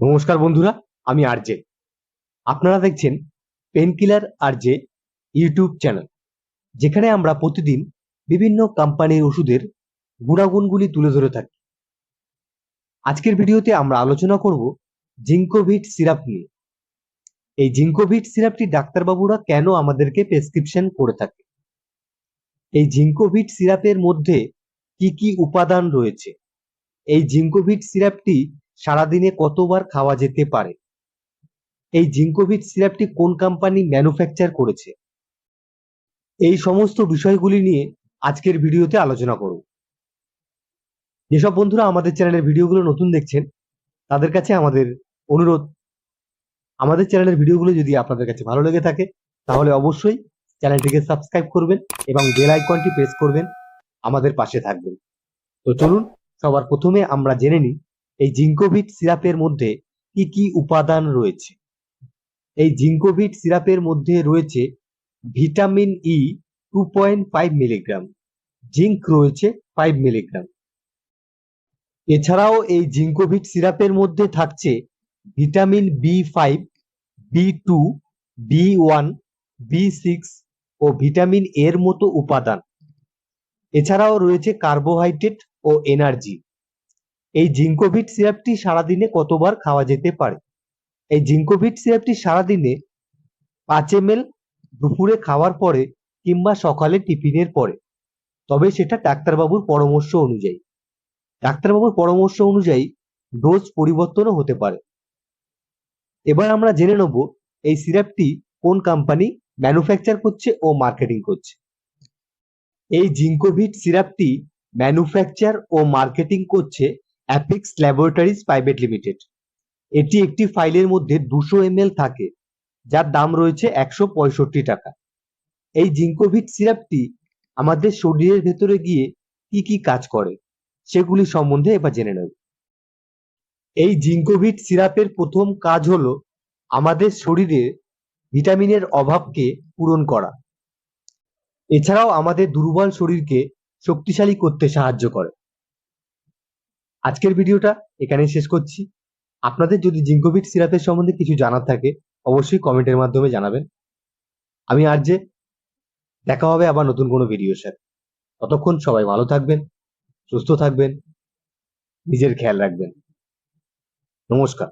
নমস্কার বন্ধুরা, আমি আরজে। আপনারা দেখছেন পেনকিলার আরজে ইউটিউব চ্যানেল, যেখানে আমরা প্রতিদিন বিভিন্ন কোম্পানির ওষুধের গুণাগুণগুলি তুলে ধরে থাকি। আজকের ভিডিওতে আমরা আলোচনা করব জিঙ্কোভিট সিরাপ নিয়ে। এই জিঙ্কোভিট সিরাপটি ডাক্তারবাবুরা কেন আমাদেরকে প্রেসক্রিপশন করে থাকে? এই জিঙ্কোভিট সিরাপের মধ্যে কি কি উপাদান রয়েছে? এই জিঙ্কোভিট সিরাপটি সারাদিনে কতবার খাওয়া যেতে পারে? এই জিঙ্কোভিট সিরাপটি কোন কোম্পানি ম্যানুফ্যাকচার করেছে? এই সমস্ত বিষয়গুলি নিয়ে আজকের ভিডিওতে আলোচনা করব। যেসব বন্ধুরা আমাদের চ্যানেলের ভিডিওগুলো নতুন দেখছেন, তাদের কাছে আমাদের অনুরোধ, আমাদের চ্যানেলের ভিডিওগুলো যদি আপনাদের কাছে ভালো লেগে থাকে, তাহলে অবশ্যই চ্যানেলটিকে সাবস্ক্রাইব করবেন এবং বেল আইকনটি প্রেস করবেন, আমাদের পাশে থাকবেন। তো চলুন, সবার প্রথমে আমরা জেনে নিই এই জিঙ্কোভিট সিরাপের মধ্যে কি কি উপাদান রয়েছে? এই জিঙ্কোভিট সিরাপের মধ্যে রয়েছে vitamin E two point five milligram zinc রয়েছে ফাইভ মিলিগ্রাম এছাড়াও এই জিঙ্কোভিট সিরাপের মধ্যে থাকছে vitamin B five B two B one B six ও ভিটামিন এর মতো উপাদান। এছাড়াও রয়েছে কার্বোহাইড্রেট ও এনার্জি। এই জিঙ্কোভিট সিরাপটি সারাদিনে কতবার খাওয়া যেতে পারে? এই জিঙ্কোভিট সিরাপটি সারাদিনে পাঁচ এম দুপুরে খাওয়ার পরে কিংবা সকালে টিফিনের পরে। তবে সেটা ডাক্তারবাবুর পরামর্শ অনুযায়ী। ডাক্তারবাবুর পরামর্শ অনুযায়ী ডোজ পরিবর্তনও হতে পারে। এবার আমরা জেনে নেব এই সিরাপটি কোন কোম্পানি ম্যানুফ্যাকচার করছে ও মার্কেটিং করছে। এই জিঙ্কোভিট সিরাপটি ম্যানুফ্যাকচার ও মার্কেটিং করছে অ্যাপিক্স ল্যাবরেটরিজ প্রাইভেট লিমিটেড এটি একটি ফাইলের মধ্যে দুশো এম থাকে, যার দাম রয়েছে একশো পঁয়ষট্টি টাকা। এই জিঙ্কোভিট সিরাপটি আমাদের শরীরের ভেতরে গিয়ে কি কি কাজ করে, সেগুলি সম্বন্ধে এবার জেনে নেব। এই জিঙ্কোভিট সিরাপের প্রথম কাজ হলো আমাদের শরীরে ভিটামিনের অভাবকে পূরণ করা। এছাড়াও আমাদের দুর্বল শরীরকে শক্তিশালী করতে সাহায্য করে। আজকের ভিডিওটা এখানেই শেষ করছি। আপনাদের যদি জিঙ্কোভিট সিরাপের সম্বন্ধে কিছু জানার থাকে, অবশ্যই কমেন্টের মাধ্যমে জানাবেন। আমি আর যে দেখা হবে আবার নতুন কোনো ভিডিও সাথে। ততক্ষণ সবাই ভালো থাকবেন, সুস্থ থাকবেন, নিজের খেয়াল রাখবেন। নমস্কার।